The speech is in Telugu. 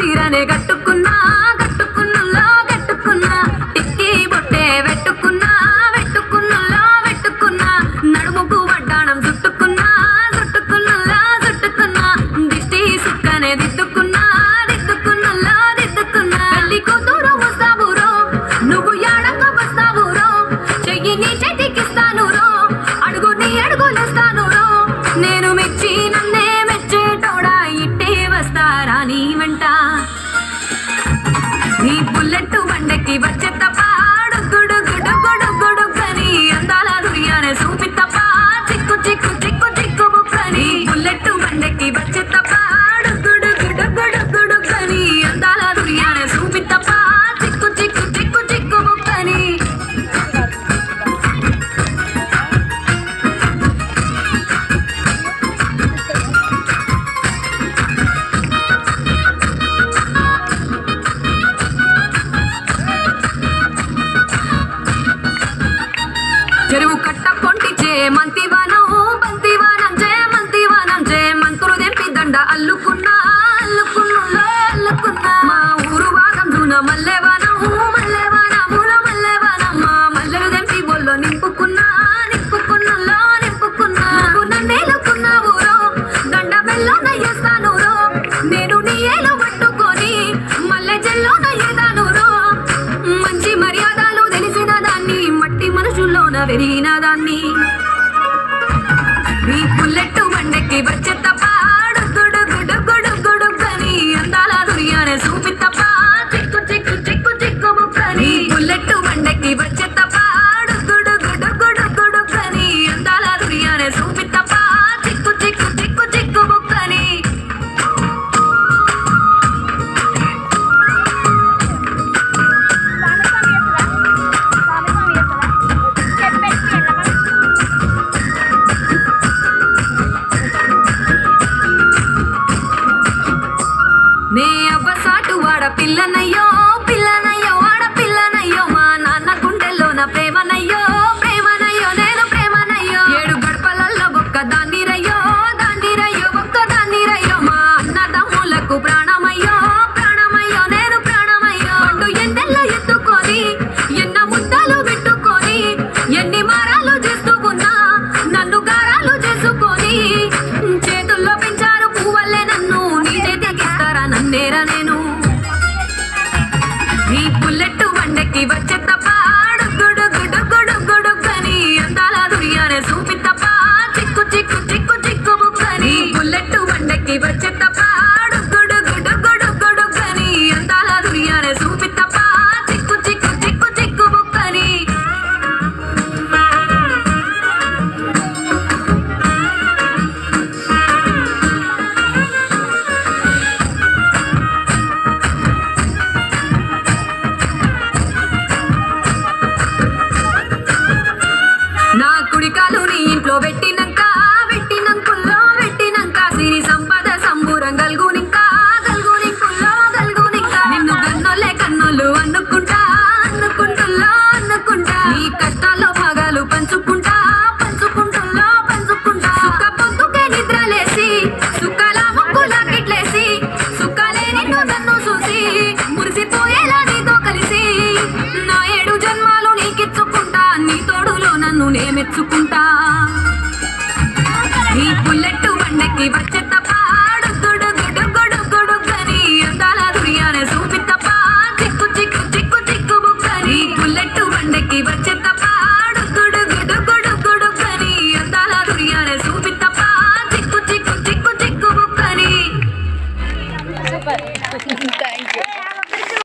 తీరనే కట్టుకున్నా We చెరువు కట్ట పొంటిచే మంతివనం మంతివనం చే మంతివనం జయ మంత్రులు దెంపి దండ అల్లుకున్నా అల్లుకున్నా అల్లుకున్నా. మా ఊరు భాగం దూన మల్లెవ ఎరిగిన దాన్ని పట్టు వాడ పిల్లనయ్యో పిల్లనయ్యో ఆడ పిల్లనయ్యో మా నాన్న గుండెల్లో నా ప్రేమ